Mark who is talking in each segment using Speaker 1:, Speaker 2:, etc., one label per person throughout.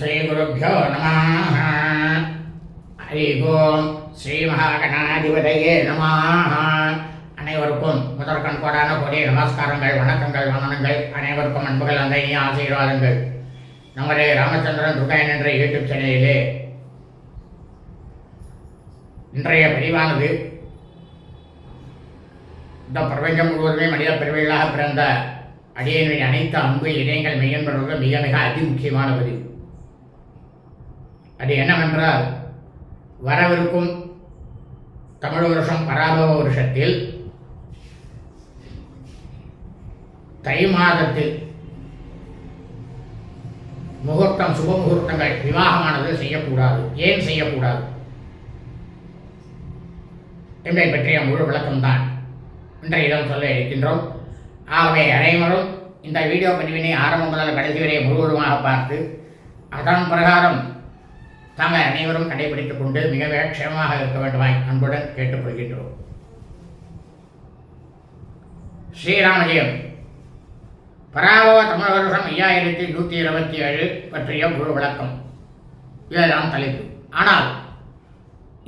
Speaker 1: ஸ்ரீகுருப்போ நம ஹரி ஓம் ஸ்ரீ மகாகணாதிபதையே நம அனைவருக்கும் முதற்கண் கோடான கொடிய நமஸ்காரங்கள் வணக்கங்கள் வந்தனங்கள். அனைவருக்கும் அன்புகள் அந்த இனிய ஆசீர்வாதங்கள். நமது ராமச்சந்திரன் துர்காயன் என்ற யூடியூப் சேனலிலே இன்றைய பதிவானது இந்த பிரபஞ்சம் முழுவதுமே மனித பிரிவுகளாக பிறந்த அடியனுடைய அனைத்து அன்பு இதயங்கள் மெய்யன்பவர்கள் மிக மிக அதிமுக்கியமான பதிவு அது என்னவென்றால் வரவிருக்கும் தமிழ் வருஷம் பராபவ வருஷத்தில் தை மாதத்தில் முகூர்த்தம் சுப முகூர்த்தங்கள் விவாகமானது செய்யக்கூடாது. ஏன் செய்யக்கூடாது? என்பதை பற்றிய முழு விளக்கம்தான் இன்றைய இடம் சொல்ல இருக்கின்றோம். ஆகவே அனைவரும் இந்த வீடியோ பதிவினை ஆரம்பம் முதல் கடைசி வரை முழுவதுமாக பார்த்து அதன் பிரகாரம் தாங்கள் அனைவரும் கடைபிடித்துக் கொண்டு மிக க்ஷேமமாக இருக்க வேண்டுமாய் அன்புடன் கேட்டுக்கொள்கின்றோம். ஸ்ரீராமஜெயம். பராபவ தமிழ் வருஷம் ஐயாயிரத்தி நூற்றி இருபத்தி ஏழு பற்றிய முழு விளக்கம். இதுதான் தலைப்பு. ஆனால்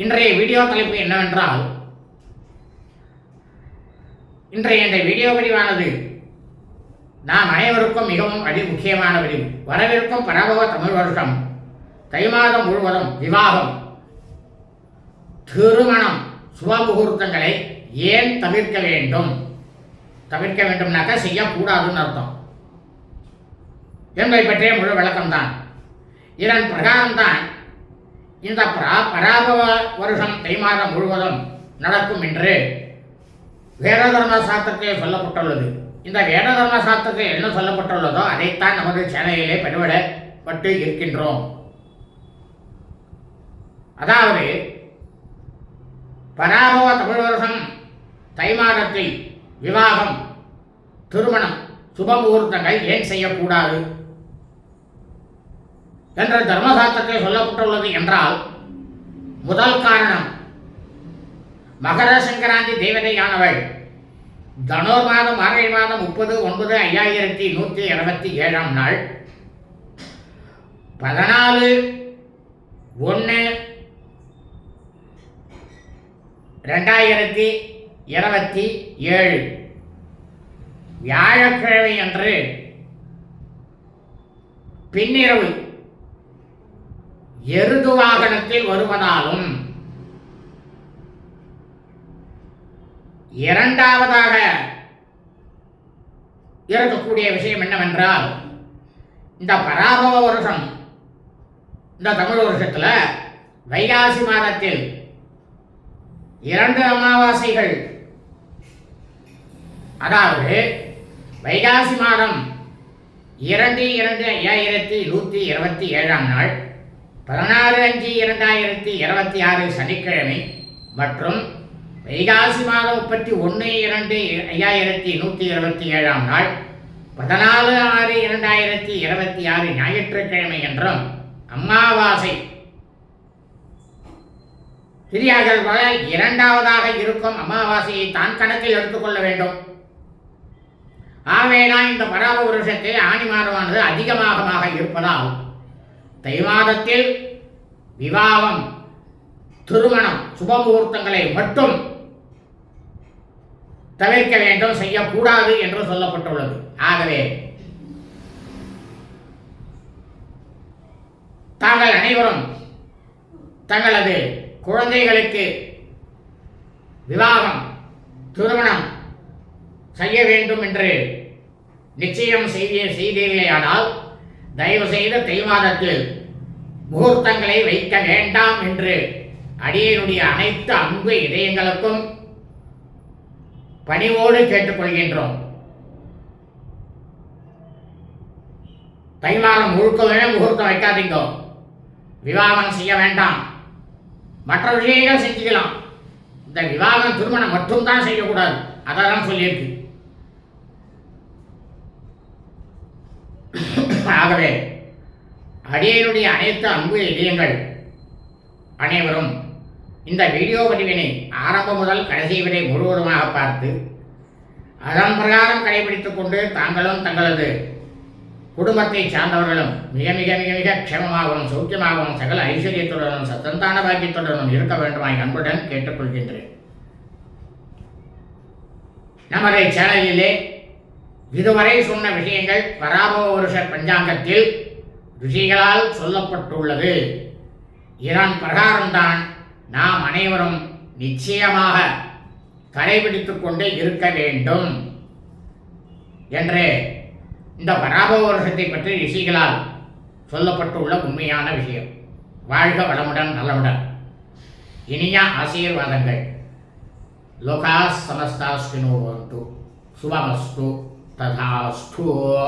Speaker 1: இன்றைய வீடியோ தலைப்பு என்னவென்றால் இன்றைய இந்த வீடியோ பதிவானது நாம் அனைவருக்கும் மிகவும் அதி முக்கியமான பதிவு வரவிருக்கும் பராபவ தமிழ் வருஷம் தை மாதம் முழுவதும் விவாகம் திருமணம் சுபமுகூர்த்தங்களை ஏன் தவிர்க்க வேண்டும்? தவிர்க்க வேண்டும்னாக்கா செய்யக்கூடாதுன்னு அர்த்தம். என்பதை பற்றிய முழு விளக்கம்தான். இதன் பிரகாரம்தான் இந்த பரா பராபவ வருஷம் தை மாதம் முழுவதும் நடக்கும் என்று வேத தர்ம சாஸ்திரத்தில் சொல்லப்பட்டுள்ளது. இந்த வேத தர்ம சாஸ்திரத்தில் என்ன சொல்லப்பட்டுள்ளதோ அதைத்தான் நமது சேனலிலே பதிவிடப்பட்டு இருக்கின்றோம். அதாவது பராபவ தமிழ் வருஷம் தை மாதத்தில் விவாகம் திருமணம் சுப முகூர்த்தங்கள் ஏன் செய்யக்கூடாது? என்ற தர்மசாஸ்திரத்தில் சொல்லப்பட்டுள்ளது என்றால் முதல் காரணம் மகர சங்கராந்தி தேவதையானவள் தனோர் மாதம் மார்கழி மாதம் முப்பது ஒன்பது ஐயாயிரத்தி நூற்றி இருபத்தி ஏழாம் நாள் பதினாலு ஒன்று ரெண்டாயிரத்தி இருபத்தி ஏழு. வியாழக்கிழமை அன்று பின்னிரவு எருது வாகனத்தில் வருவதாலும் இரண்டாவதாக இருக்கக்கூடிய விஷயம் என்னவென்றால் இந்த பராபவ வருஷம் இந்த தமிழ் வருஷத்தில் வைகாசி மாதத்தில் இரண்டு அமாவாசைகள். அதாவது வைகாசி மாதம் இரண்டு இரண்டு ஐயாயிரத்தி நூற்றி இருபத்தி ஏழாம் நாள் பதினாறு அஞ்சு இரண்டாயிரத்தி இருபத்தி ஆறு சனிக்கிழமை மற்றும் வைகாசி மாதம் முப்பத்தி ஒன்று இரண்டு ஐயாயிரத்தி நூற்றி இருபத்தி ஏழாம் நாள் பதினாலு ஆறு இரண்டாயிரத்தி இருபத்தி ஆறு ஞாயிற்றுக்கிழமை என்றும் அமாவாசை பிரியார்கள் போல இரண்டாவதாக இருக்கும் அமாவாசையை தான் கணக்கில் எடுத்துக்கொள்ள வேண்டும். ஆவேனா இந்த பராப வருஷத்தில் ஆணி மாதமானது அதிகமாக இருப்பதால் தை மாதத்தில் விவாகம் திருமணம் சுபமுகூர்த்தங்களை மட்டும் தவிர்க்க வேண்டும் செய்யக்கூடாது என்று சொல்லப்பட்டுள்ளது. ஆகவே தாங்கள் அனைவரும் தங்களது குழந்தைகளுக்கு விவாகம் திருமணம் செய்ய வேண்டும் என்று நிச்சயம் செய்திய செய்தீர்களேயானால் தயவு செய்து தெய்வாதத்தில் முகூர்த்தங்களை வைக்க வேண்டாம் என்று அடியனுடைய அனைத்து அன்பு இதயங்களுக்கும் பணிவோடு கேட்டுக்கொள்கின்றோம். தை மாதம் முழுக்கவே முகூர்த்தம் வைக்காதீங்க. விவாகம் செய்ய வேண்டாம். மற்ற விஷயங்கள் செஞ்சுக்கலாம். இந்த விவாகம் திருமணம் மட்டும்தான் செய்யக்கூடாது. அதை தான் சொல்லியிருக்கு. ஆகவே அடியனுடைய அனைத்து அன்பு இதயங்கள் அனைவரும் இந்த வீடியோ பதிவினை ஆரம்பம் முதல் கடைசி வரை முழுவதுமாக பார்த்து அதன் பிரகாரம் கடைபிடித்துக் கொண்டு தாங்களும் தங்களது குடும்பத்தை சார்ந்தவர்களும் மிக மிக மிக மிக க்ஷமமாகவும் சௌக்கியமாகவும் சகல ஐஸ்வர்யத்துடனும் சத்தந்தான பாக்கியத்துடனும் இருக்க வேண்டுமாய் அன்புடன் கேட்டுக்கொள்கின்றேன். நமது சேனலிலே இதுவரை சொன்ன விஷயங்கள் பராபவ வருஷ பஞ்சாங்கத்தில் ரிஷிகளால் சொல்லப்பட்டுள்ளது. இதன் பிரகாரம்தான் நாம் அனைவரும் நிச்சயமாக கடைபிடித்துக் கொண்டு இருக்க வேண்டும். என்று இந்த பராபவ வருஷத்தை பற்றி ரிஷிகளால் சொல்லப்பட்டுள்ள உண்மையான விஷயம். வாழ்க வளமுடன் நலமுடன். இனிய ஆசீர்வாதங்கள். லோகா சமஸ்தாஸ்வினோ சுபமஸ்து. ததாஸ்து.